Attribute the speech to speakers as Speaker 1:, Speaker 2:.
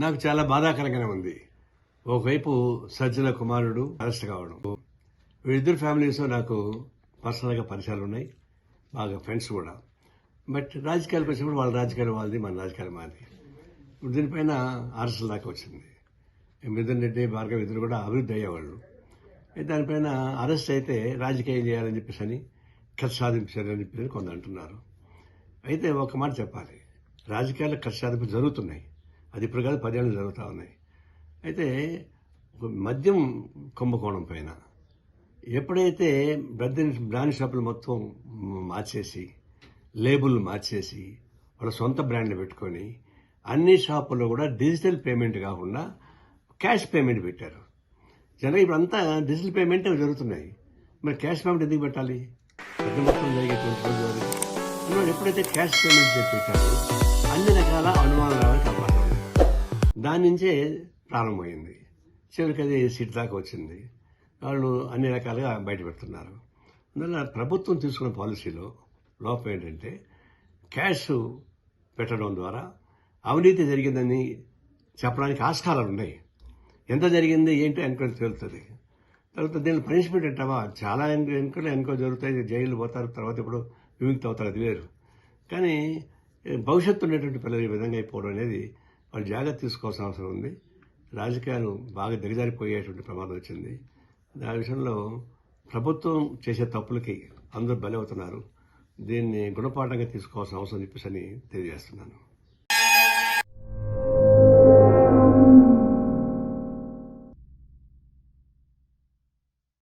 Speaker 1: నాకు చాలా బాధాకరంగానే ఉంది. ఒకవైపు సజ్జల కుమారుడు అరెస్ట్ కావడం వీళ్ళిద్దరు ఫ్యామిలీస్ నాకు పర్సనల్గా పరిచయాలు ఉన్నాయి బాగా ఫ్రెండ్స్ కూడా. బట్ రాజకీయాలకు వచ్చినప్పుడు వాళ్ళ రాజకీయాలు వాళ్ళది మన రాజకీయాలు మాది. ఇప్పుడు దీనిపైన అరెస్టుల దాకా వచ్చింది. మిథున్ రెడ్డి భార్గవ్ ఇద్దరు కూడా అభివృద్ధి అయ్యేవాళ్ళు. దానిపైన అరెస్ట్ అయితే రాజకీయం చేయాలని చెప్పేసి అని ఖర్చు సాధించారని చెప్పేసి కొందరు అంటున్నారు. అయితే ఒక మాట చెప్పాలి. రాజకీయాల్లో ఖర్చు సాధింపు జరుగుతున్నాయి. అది ప్రకారం కాదు పదేళ్ళు జరుగుతూ ఉన్నాయి. అయితే ఒక మద్యం కుంభకోణం పైన ఎప్పుడైతే బ్రదర్ బ్రాండ్ షాపులు మొత్తం మార్చేసి లేబుల్ మార్చేసి వాళ్ళ సొంత బ్రాండ్లు పెట్టుకొని అన్ని షాపుల్లో కూడా డిజిటల్ పేమెంట్ కాకుండా క్యాష్ పేమెంట్ పెట్టారు. జనరల్ ఇప్పుడు అంతా డిజిటల్ పేమెంట్ జరుగుతున్నాయి. మరి క్యాష్ పేమెంట్ ఎందుకు పెట్టాలి? పెద్ద మొత్తం జరిగేటువంటి ఎప్పుడైతే క్యాష్ పేమెంట్ చేసి పెట్టారో అన్ని రకాల అనుమానాలు దాని నుంచే ప్రారంభమైంది. చివరికి అది సీట్ దాకా వచ్చింది. వాళ్ళు అన్ని రకాలుగా బయట పెడుతున్నారు. అందువల్ల ప్రభుత్వం తీసుకున్న పాలసీలో లోపం ఏంటంటే క్యాష్ పెట్టడం ద్వారా అవినీతి జరిగిందని చెప్పడానికి ఆస్కారాలు ఉన్నాయి. ఎంత జరిగింది ఏంటి ఎంక్వైరీ తేలుతుంది? తర్వాత దీని పనిష్మెంట్ అంటావా? చాలా ఎన్నికలు ఎన్నికలు జరుగుతాయి జైలు పోతారు తర్వాత ఇప్పుడు విముక్తి అవుతారు అది వేరు. కానీ భవిష్యత్తు ఉండేటువంటి పిల్లలు ఈ విధంగా అయిపోవడం అనేది వాళ్ళు జాగ్రత్త తీసుకోవాల్సిన అవసరం ఉంది. రాజకీయాలు బాగా దిగజారిపోయేటువంటి ప్రమాదం వచ్చింది. దాని విషయంలో ప్రభుత్వం చేసే తప్పులకి అందరూ బలవుతున్నారు. దీన్ని గుణపాఠంగా తీసుకోవాల్సిన అవసరం చెప్పేసి అని తెలియజేస్తున్నాను.